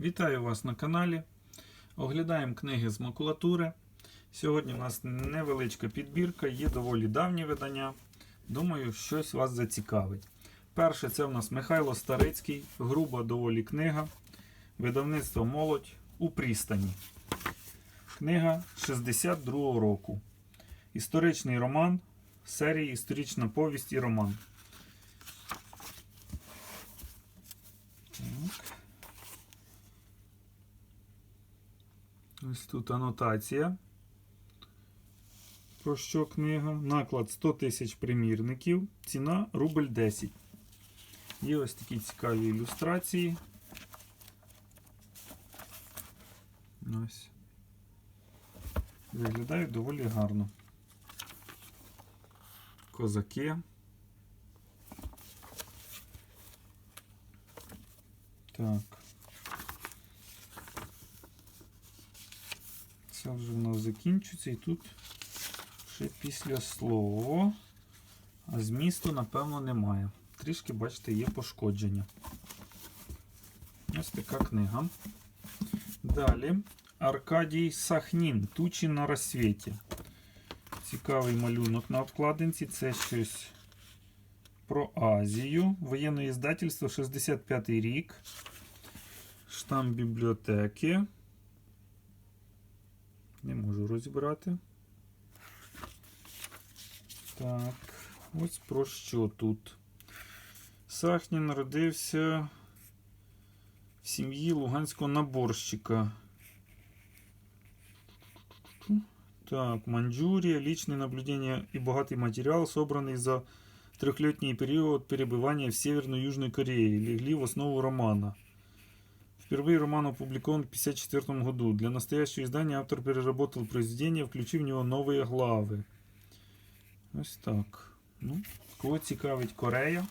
Вітаю вас на каналі. Оглядаємо книги з макулатури. Сьогодні у нас невеличка підбірка, є доволі давні видання. Думаю, щось вас зацікавить. Перше це в нас Михайло Старицький, груба доволі книга. Видавництво Молодь у пристані. Книга 62-го року. Історичний роман серії Історична повість і роман. Ось тут анотація. Про що книга? Наклад 100 тисяч примірників. Ціна рубль 10. Є ось такі цікаві ілюстрації. Ось. Виглядають доволі гарно. Козаки. Так. Це вже в нас закінчується і тут ще після слова. А змісту, напевно, немає. Трішки, бачите, є пошкодження. Ось така книга. Далі Аркадій Сахнін. Тучі на розсвіті. Цікавий малюнок на обкладинці. Це щось про Азію. Воєнне іздательство 65 рік. Штам бібліотеки Не можу розібрати. Так, ось про що тут. Сахнін народився в сім'ї луганського наборщика. Так, Маньчжурия, личные наблюдения и богатый материал, собранный за трехлетний период перебывания в Северной и Южной Корее, легли в основу романа. Впервые роман опубликован в 1954 году. Для настоящего издания автор переработал произведение, включив в него новые главы. Ось так. Ну, кого цікавить Корея.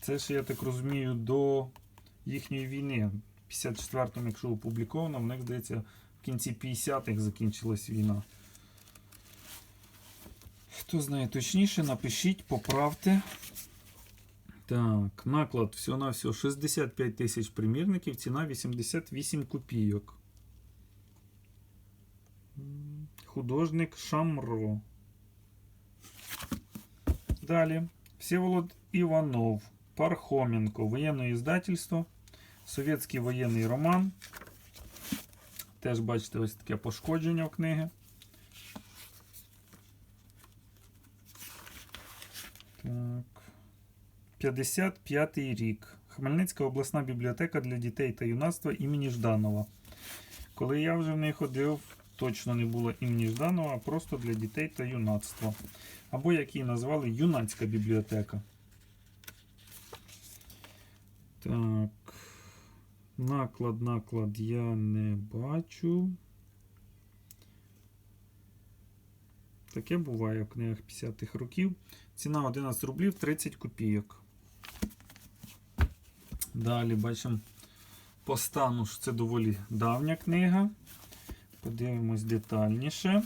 Це ж, я так розумію, до їхньої війни. В 54-му, якщо опубліковано, в них здається, в кінці 50-х закінчилась війна. Хто знає точніше, напишіть, поправте. Так, наклад всього-навсього 65 тисяч примірників, ціна 88 копійок. Художник Шамро. Далі. Всеволод Іванов. Пархоменко. Воєнне іздательство. Совєтський воєнний роман. Теж бачите, ось таке пошкодження у книги. Так. 55 рік. Хмельницька обласна бібліотека для дітей та юнацтва імені Жданова. Коли я вже в неї ходив, точно не було імені Жданова, а просто для дітей та юнацтва. Або як її назвали юнацька бібліотека. Так. Наклад, наклад я не бачу. Таке буває в книгах 50-х років. Ціна 11 рублів 30 копійок. Далі бачимо по стану, що це доволі давня книга. Подивимось детальніше.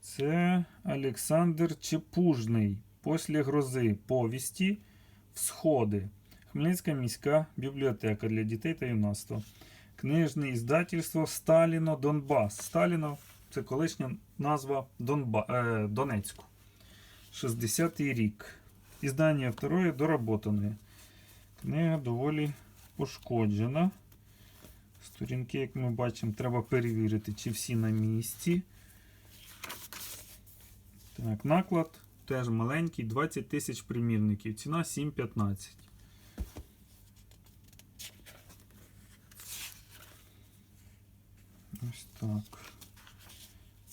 Це Олександр Чепужний. Після грози повісті Всходи. Хмельницька міська бібліотека для дітей та юнацтва. Книжне іздательство Сталіно Донбас. Сталіно це колишня назва Донба... е, Донецьку. 60-й рік. Іздання второе доработане. Книга доволі пошкоджена. Сторінки, як ми бачимо, треба перевірити, чи всі на місці. Так, наклад теж маленький, 20 тисяч примірників. Ціна 7,15. Ось так.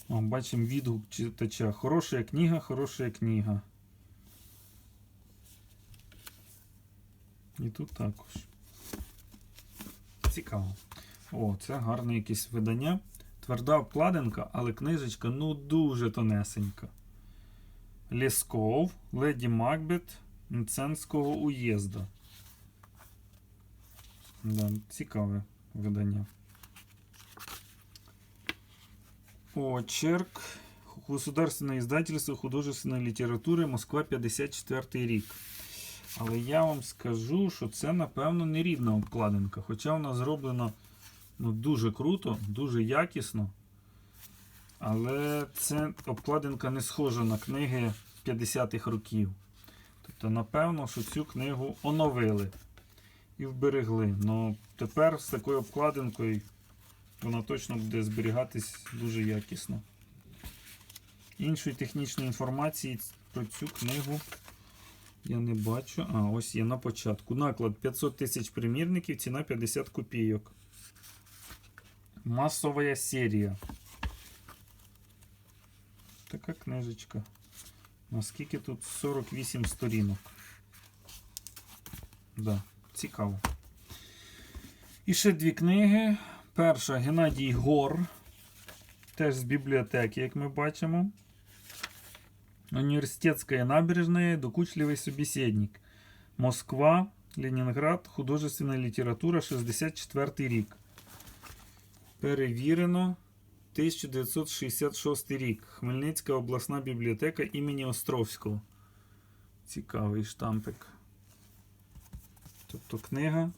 О, бачимо відгук читача. Хороша книга, хороша книга. І тут також. Цікаво. О, це гарне якесь видання. Тверда обкладинка, але книжечка ну дуже тонесенька. Лєсков, Леді Макбет Мценського уїзда. Да, цікаве видання. Очерк. Государственное издательство художественной литературы Москва 54 рік. Але я вам скажу, що це, напевно, не рідна обкладинка. Хоча вона зроблена ну, дуже круто, дуже якісно. Але це обкладинка не схожа на книги 50-х років. Тобто, напевно, що цю книгу оновили і вберегли. Ну тепер з такою обкладинкою вона точно буде зберігатись дуже якісно. Іншої технічної інформації про цю книгу я не бачу. А, ось є на початку. Наклад 500 тисяч примірників, ціна 50 копійок. Масова серія. Така книжечка. Наскільки тут 48 сторінок. Да, цікаво. І ще дві книги. Перша Геннадій Гор. Теж з бібліотеки, як ми бачимо. Университетская набережная, докучливый собеседник. Москва, Ленінград, художественна література, 64 рік. Перевірено. 1966 рік. Хмельницька обласна бібліотека імені Островського. Цікавий штампик. Тобто книга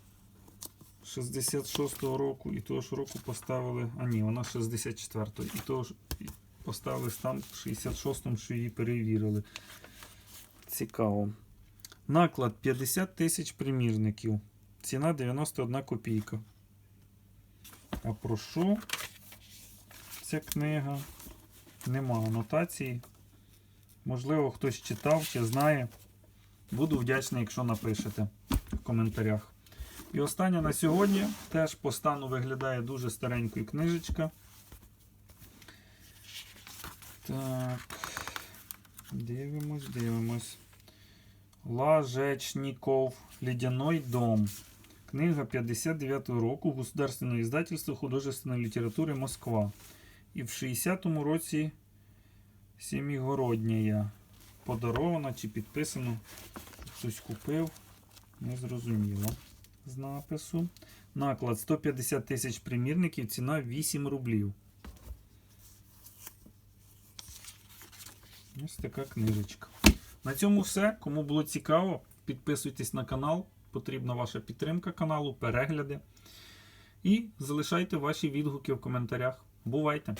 66-го року і того ж року поставили. А ні, вона 64-го. І того ж поставили штамп в 66-му, що її перевірили. Цікаво. Наклад 50 тисяч примірників. Ціна 91 копійка. А про що ця книга? Нема анотації. Можливо, хтось читав чи знає. Буду вдячний, якщо напишете в коментарях. І остання на сьогодні теж по стану виглядає дуже старенькою книжечка. Так. Дивимось, дивимось. Лажечніков. Ледяной дом. Книга 59-го року. Государственне издательство художественної літератури Москва. І в 60-му році Сімігородня. Подарована чи підписано. Хтось купив. Незрозуміло з напису. Наклад 150 тисяч примірників, ціна 8 рублів. Ось така книжечка. На цьому все. Кому було цікаво, підписуйтесь на канал. Потрібна ваша підтримка каналу, перегляди. І залишайте ваші відгуки в коментарях. Бувайте!